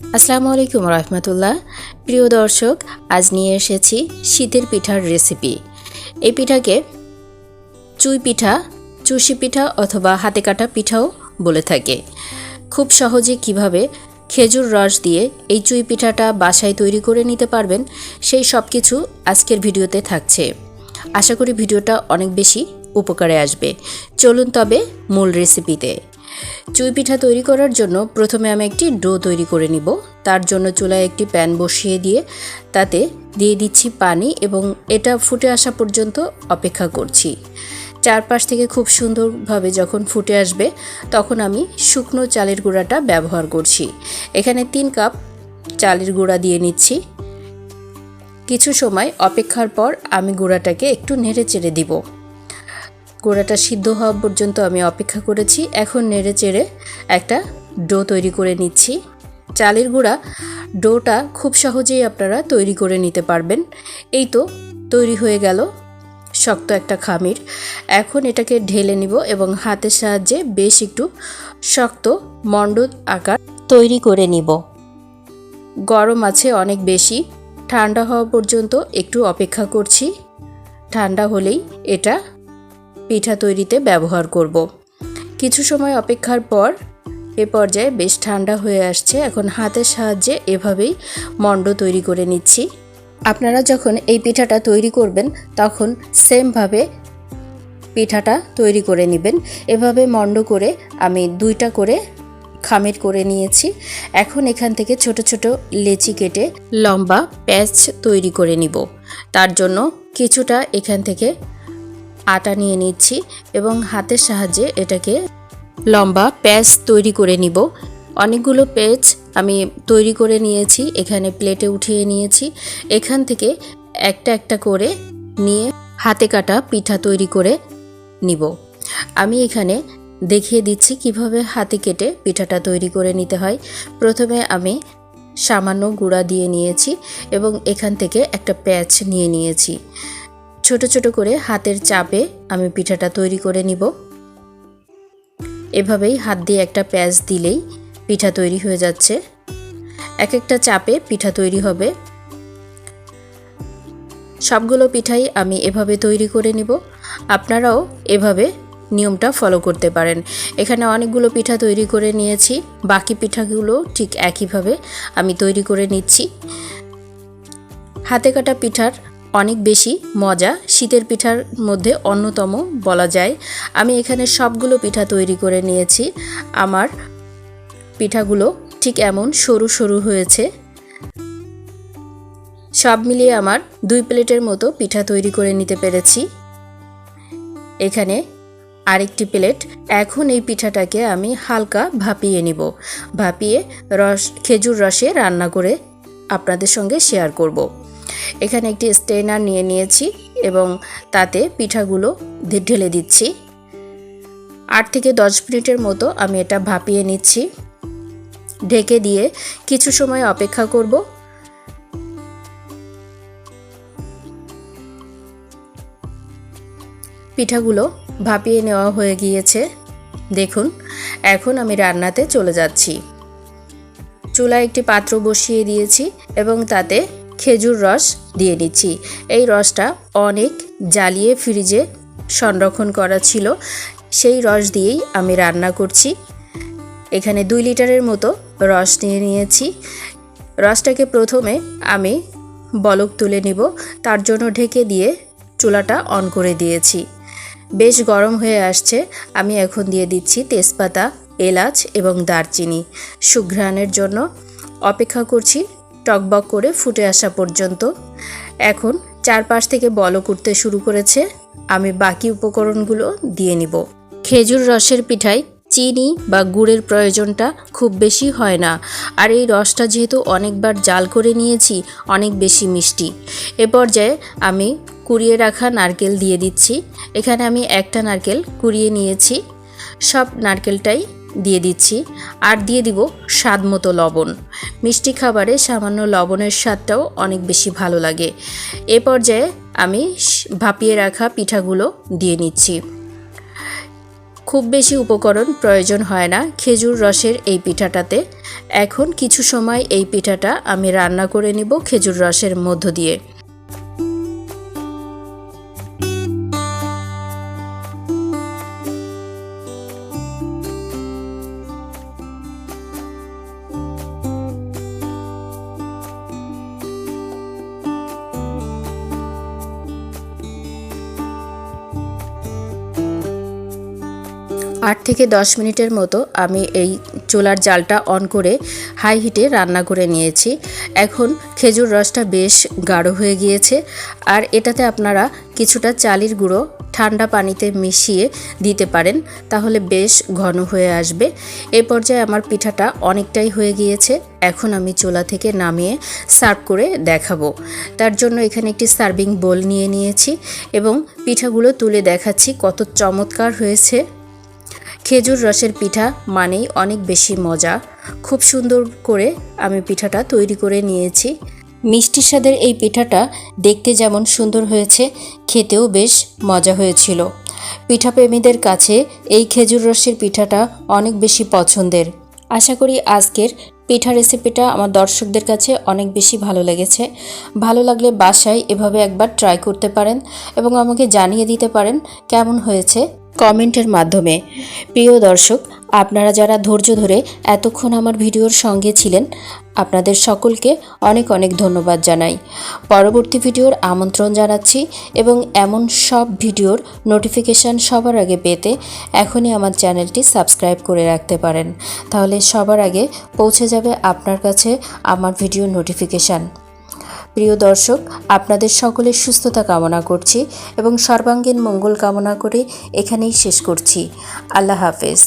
আসসালামু আলাইকুম রহমতুল্লাহ। প্রিয় দর্শক, আজ নিয়ে এসেছি শীতের পিঠার রেসিপি এই পিঠাকে চুই পিঠা, চুষি পিঠা অথবা হাতে কাটা পিঠাও বলে থাকে। খুব সহজে কীভাবে খেজুর রস দিয়ে এই চুই পিঠাটা বাসায় তৈরি করে নিতে পারবেন, সেই সব কিছু আজকের ভিডিওতে থাকছে। আশা করি ভিডিওটা অনেক বেশি উপকারে আসবে। চলুন তবে মূল রেসিপিতে চুই পিঠা তৈরি করার জন্য প্রথমে আমি একটি ডো তৈরি করে নিব। তার জন্য চুলায় একটি প্যান বসিয়ে দিয়ে তাতে দিয়ে দিচ্ছি পানি এবং এটা ফুটে আসা পর্যন্ত অপেক্ষা করছি। চারপাশ থেকে খুব সুন্দরভাবে যখন ফুটে আসবে, তখন আমি শুকনো চালের গুঁড়াটা ব্যবহার করছি। এখানে তিন কাপ চালের গুঁড়া দিয়ে নিচ্ছি। কিছু সময় অপেক্ষার পর আমি গুঁড়াটাকে একটু নেড়ে চেড়ে দিব। গোড়াটা সিদ্ধ হওয়া পর্যন্ত আমি অপেক্ষা করেছি। এখন নেড়ে চেড়ে একটা ডো তৈরি করে নিচ্ছি। চালের গুঁড়া ডোটা খুব সহজেই আপনারা তৈরি করে নিতে পারবেন। এই তো তৈরি হয়ে গেল শক্ত একটা খামির। এখন এটাকে ঢেলে নিব এবং হাতের সাহায্যে বেশ একটু শক্ত মণ্ড আকার তৈরি করে নিব। গরম আছে অনেক বেশি। ঠান্ডা হওয়া পর্যন্ত একটু অপেক্ষা করছি। ঠান্ডা হলেই এটা পিঠা তৈরিতে ব্যবহার করব। কিছু সময় অপেক্ষার পর এ পর্যায়ে বেশ ঠান্ডা হয়ে আসছে। এখন হাতের সাহায্যে এভাবেই মণ্ড তৈরি করে নিচ্ছি। আপনারা যখন এই পিঠাটা তৈরি করবেন, তখন সেমভাবে পিঠাটা তৈরি করে নেবেন। এভাবে মণ্ড করে আমি দুইটা করে খামের করে নিয়েছি। এখন এখান থেকে ছোট ছোট লেচি কেটে লম্বা প্যাচ তৈরি করে নিব। তার জন্য কিছুটা এখান থেকে আটা নিয়ে নিচ্ছি এবং হাতের সাহায্যে এটাকে লম্বা প্যাচ তৈরি করে নিব। অনেকগুলো পেজ আমি তৈরি করে নিয়েছি, এখানে প্লেটে উঠিয়ে নিয়েছি। এখান থেকে একটা একটা করে নিয়ে হাতে কাটা পিঠা তৈরি করে নিব। আমি এখানে দেখিয়ে দিচ্ছি কীভাবে হাতে কেটে পিঠাটা তৈরি করে নিতে হয়। প্রথমে আমি সামান্য গুঁড়া দিয়ে নিয়েছি এবং এখান থেকে একটা প্যাচ নিয়ে নিয়েছি। ছোট ছোট করে হাতের চাপে আমি পিঠাটা তৈরি করে নিব। এভাবেই হাত দিয়ে একটা প্যাঁচ দিলেই পিঠা তৈরি হয়ে যাচ্ছে। এক একটা চাপে পিঠা তৈরি হবে। সবগুলো পিঠাই আমি এভাবে তৈরি করে নিব। আপনারাও এভাবে নিয়মটা ফলো করতে পারেন। এখানে অনেকগুলো পিঠা তৈরি করে নিয়েছি। বাকি পিঠাগুলো ঠিক একইভাবে আমি তৈরি করে নিচ্ছি। হাতে কাটা পিঠার অনেক বেশি মজা। শীতের পিঠার মধ্যে অন্যতম বলা যায়। আমি এখানে সবগুলো পিঠা তৈরি করে নিয়েছি। আমার পিঠাগুলো ঠিক এমন সরু সরু হয়েছে। সব মিলিয়ে আমার দুই প্লেটের মতো পিঠা তৈরি করে নিতে পেরেছি। এখানে আরেকটি প্লেট। এখন এই পিঠাটাকে আমি হালকা ভাপিয়ে নিব। ভাপিয়ে রস, খেজুর রসে রান্না করে আপনাদের সঙ্গে শেয়ার করব। এখানে একটি স্টেনার নিয়ে নিয়েছি এবং তাতে পিঠাগুলো ঢেলে দিচ্ছি। আট থেকে দশ মিনিটের মতো আমি এটা ভাপিয়ে নিচ্ছি। ঢেকে দিয়ে কিছু সময় অপেক্ষা করব। পিঠাগুলো ভাপিয়ে নেওয়া হয়ে গিয়েছে। দেখুন, এখন আমি রান্নাতে চলে যাচ্ছি। চুলায় একটি পাত্র বসিয়ে দিয়েছি এবং তাতে খেজুর রস দিয়ে নিচ্ছি। এই রসটা অনেক জ্বালিয়ে ফ্রিজে সংরক্ষণ করা ছিল। সেই রস দিয়েই আমি রান্না করছি। এখানে দুই লিটারের মতো রস নিয়ে নিয়েছি। রসটাকে প্রথমে আমি বলক তুলে নিব। তার জন্য ঢেকে দিয়ে চুলাটা অন করে দিয়েছি। বেশ গরম হয়ে আসছে। আমি এখন দিয়ে দিচ্ছি তেজপাতা, এলাচ এবং দারচিনি। সুঘ্রাণের জন্য অপেক্ষা করছি। টকবক করে ফুটে আসা পর্যন্ত। এখন চারপাশ থেকে বলক উঠতে শুরু করেছে। আমি বাকি উপকরণগুলো দিয়ে নিব। খেজুর রসের পিঠায় চিনি বা গুড়ের প্রয়োজনটা খুব বেশি হয় না। আর এই রসটা যেহেতু অনেকবার জাল করে নিয়েছি, অনেক বেশি মিষ্টি। এ পর্যায়ে আমি কুড়িয়ে রাখা নারকেল দিয়ে দিচ্ছি। এখানে আমি একটা নারকেল কুড়িয়ে নিয়েছি। সব নারকেলটাই দিয়ে দিচ্ছি। আর দিয়ে দিব স্বাদ মতো লবণ। মিষ্টি খাবারে সামান্য লবণের স্বাদটাও অনেক বেশি ভালো লাগে। এ পর্যায়ে আমি ভাপিয়ে রাখা পিঠাগুলো দিয়ে নিচ্ছি। খুব বেশি উপকরণ প্রয়োজন হয় না খেজুর রসের এই পিঠাটাতে। এখন কিছু সময় এই পিঠাটা আমি রান্না করে নিব খেজুর রসের মধ্য দিয়ে। আট থেকে দশ মিনিটের মতো আমি এই চোলার জালটা অন করে হাই হিটে রান্না করে নিয়েছি। এখন খেজুর রসটা বেশ গাঢ় হয়ে গিয়েছে আর এটাতে আপনারা কিছুটা চালির গুঁড়ো ঠান্ডা পানিতে মিশিয়ে দিতে পারেন, তাহলে বেশ ঘন হয়ে আসবে। এ পর্যায়ে আমার পিঠাটা অনেকটাই হয়ে গিয়েছে। এখন আমি চোলা থেকে নামিয়ে সার্ভ করে দেখাবো। তার জন্য এখানে একটি সার্ভিং বোল নিয়ে নিয়েছি এবং পিঠাগুলো তুলে দেখাচ্ছি কত চমৎকার হয়েছে। খেজুর রসের পিঠা মানেই অনেক বেশি মজা। খুব সুন্দর করে আমি পিঠাটা তৈরি করে নিয়েছি। মিষ্টি স্বাদের এই পিঠাটা দেখতে যেমন সুন্দর হয়েছে, খেতেও বেশ মজা হয়েছিল। পিঠাপ্রেমীদের কাছে এই খেজুর রসের পিঠাটা অনেক বেশি পছন্দের। আশা করি আজকের পিঠা রেসিপিটা আমার দর্শকদের কাছে অনেক বেশি ভালো লেগেছে। ভালো লাগলে বাসায় এভাবে একবার ট্রাই করতে পারেন এবং আমাকে জানিয়ে দিতে পারেন কেমন হয়েছে কমেন্টের মাধ্যমে। প্রিয় দর্শক, আপনারা যারা ধৈর্য ধরে এতক্ষণ আমার ভিডিওর সঙ্গে ছিলেন আপনাদের সকলকে অনেক অনেক ধন্যবাদ জানাই। পরবর্তী ভিডিওর আমন্ত্রণ জানাচ্ছি এবং এমন সব ভিডিওর নোটিফিকেশান সবার আগে পেতে এখনই আমার চ্যানেলটি সাবস্ক্রাইব করে রাখতে পারেন। তাহলে সবার আগে পৌঁছে যাবে আপনার কাছে আমার ভিডিও নোটিফিকেশান। প্রিয় দর্শক, আপনাদের সকলের সুস্থতা কামনা করছি এবং সর্বাঙ্গীন মঙ্গল কামনা করে এখানেই শেষ করছি। আল্লাহ হাফেজ।